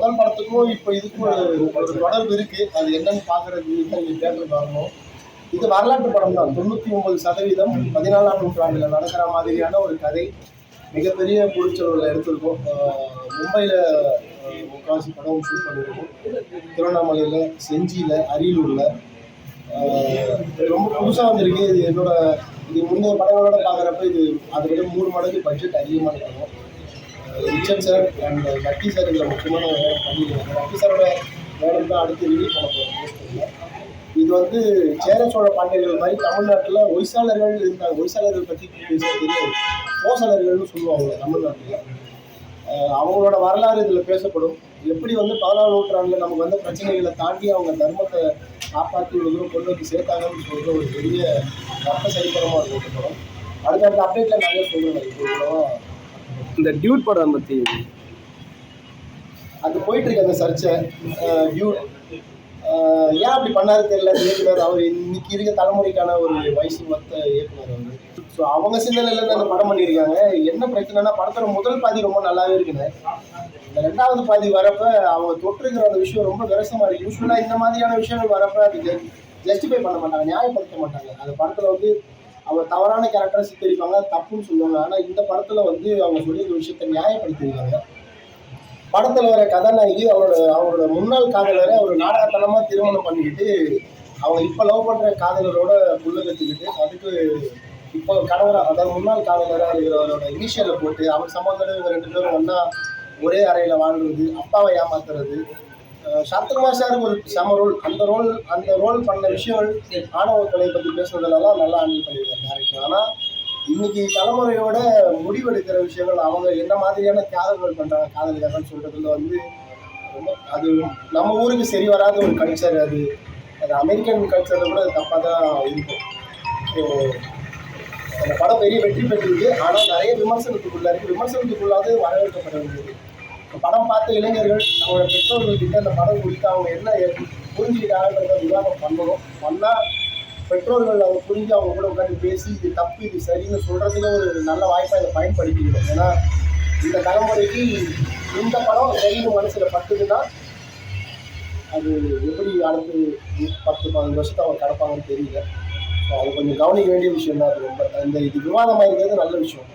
முதல் படத்துக்கும் இப்போ இதுக்கும் ஒரு ஒரு தொடர்பு இருக்கு. அது என்னன்னு பாக்குறது நீங்க தேட்டருக்கு வரணும். இது வரலாற்று படம் தான். தொண்ணூத்தி ஒன்பது சதவீதம் பதினாலாம் நூற்றாண்டுல நடக்கிற மாதிரியான ஒரு கதை. மிகப்பெரிய பொருட்செலவில் எடுத்திருக்கோம். மும்பையில் மும்பையில படம் ஷூட் பண்ணியிருக்கோம். திருவண்ணாமலையில செஞ்சியில அரியலூர்ல. ரொம்ப புதுசா வந்திருக்கு. இது என்னோட இது முந்தைய படங்களோட பார்க்குறப்ப இது அதை விட மூணு மடங்கு பட்ஜெட் அதிகமாக இருக்கும். Richard sir. And Lucky sir இதில் முக்கியமான வேலை பண்ணியிருக்காங்க லக்கி சாரோட வேலை தான் அடுத்து ரிலீஸ் பண்ண போகிறோம் இது வந்து சேர சோழ பாண்டியர்கள் மாதிரி தமிழ்நாட்டில் ஒய்சாளர்கள் இருந்தாங்க. ஒய்சாளர்கள் பற்றி பேச தெரியாது. சொல்லுவாங்க தமிழ்நாட்டில். அவங்களோட வரலாறு இதில் பேசப்படும். எப்படி வந்து பதினாறு நூற்றாண்டில் நமக்கு வந்த பிரச்சனைகளை தாண்டி அவங்க தர்மத்தை காப்பாற்றி இவ்வளோ தூரம் கொண்டு வந்து சேர்த்தாங்கன்னு சொல்கிற ஒரு பெரிய ரத்த சரித்திரமாக இருக்கும் இந்த அடுத்த அடுத்தடுத்த அப்டேட்டில் நிறைய சொல்லுவேன். இப்போ இவ்வளோ இந்த டியூட் படம் பற்றி அது போயிட்டு இருக்கு அந்த சர்ச்சை டியூட் ஏன் அப்படி பண்ணாரு தெரியல. இயக்குனர் அவர் இன்னைக்கு இருக்க தலைமுறைக்கான ஒரு வயசு மொத்த இயக்குனர் அவர். ஸோ அவங்க சிந்தனையில இருந்து அந்த படம் பண்ணியிருக்காங்க. என்ன பிரச்சனைனா படத்தோட முதல் பாதி ரொம்ப நல்லாவே இருக்குது இந்த ரெண்டாவது பாதி வரப்ப அவங்க தொற்றுக்கிற அந்த விஷயம் ரொம்ப விரசமா இருக்கு. யூஸ்வலாக இந்த மாதிரியான விஷயங்கள் வரப்ப அது ஜஸ்டிஃபை பண்ண மாட்டாங்க நியாயப்படுத்த மாட்டாங்க. அந்த படத்தில் வந்து அவங்க தவறான கேரக்டரை சித்தரிப்பாங்க தப்புன்னு சொல்லுவாங்க. ஆனால் இந்த படத்தில் வந்து அவங்க சொல்லியிருக்க விஷயத்த நியாயப்படுத்தியிருக்காங்க. படத்தில் வர கதாநாயகி அவரோட அவரோட முன்னாள் காதலரை அவர் நாடகத்தனமாக திருமணம் பண்ணிக்கிட்டு அவங்க இப்போ லவ் பண்ணுற காதலரோட புள்ள கற்றுக்கிட்டு அதுக்கு இப்போ கணவர் அதாவது முன்னாள் காதலராக இருக்கிறவரோட இனிஷியலை போட்டு அவர் சம்பந்தம் இவங்க ரெண்டு பேரும் ஒன்றா ஒரே அறையில் வாழ்றது அப்பாவை ஏமாத்துறது சரத்குமார் சாருக்கு ஒரு செம ரோல். அந்த ரோல் அந்த ரோல் பண்ண விஷயங்கள் ஆணவ கொலை பற்றி பேசுனதெல்லாம் நல்லா ஹேண்டில் பண்ணியிருக்காரு டேரக்டர் ஆனால் இன்னைக்கு தலைமுறையோட முடிவெடுக்கிற விஷயங்கள் அவங்க என்ன மாதிரியான தியாகங்கள் பண்ணுறாங்க காதலிக்காரன்னு சொல்கிறதுல வந்து ரொம்ப அது நம்ம ஊருக்கு சரி வராத ஒரு கல்ச்சர் அது. அது அமெரிக்கன் கல்ச்சரில் கூட அது தப்பாக தான் இருக்கும். ஸோ அந்த படம் பெரிய வெற்றி பெற்றிருக்கு. ஆனால் நிறைய விமர்சனத்துக்குள்ளே இருக்குது விமர்சனத்துக்குள்ளாவது வரவேற்கப்பட வேண்டியது. படம் பார்த்த இளைஞர்கள் அவங்களோட பெற்றோர்கள் கிட்ட அந்த படம் குறித்து அவங்க என்ன புரிஞ்சுக்கிட்டாங்கன்றத விவாதம் பண்ணணும் பண்ணால் பெற்றோர்கள் அவங்க புரிஞ்சு அவங்க கூட உட்காந்து பேசி இது தப்பு இது சரின்னு சொல்றதுக்கு ஒரு நல்ல வாய்ப்பாக இதை பயன்படுத்திக்கணும். ஏன்னா இந்த தலைமுறைக்கு இந்த படம் சரின்னு மனசுல பட்டுதுன்னா அது எப்படி அடுத்து பத்து பதினஞ்சு வருஷத்தை அவங்க கிடப்பாங்கன்னு தெரியல. அது கொஞ்சம் கவனிக்க வேண்டிய விஷயம் தான் அது ரொம்ப. இந்த இது விவாதமாக இருக்கிறது நல்ல விஷயம்.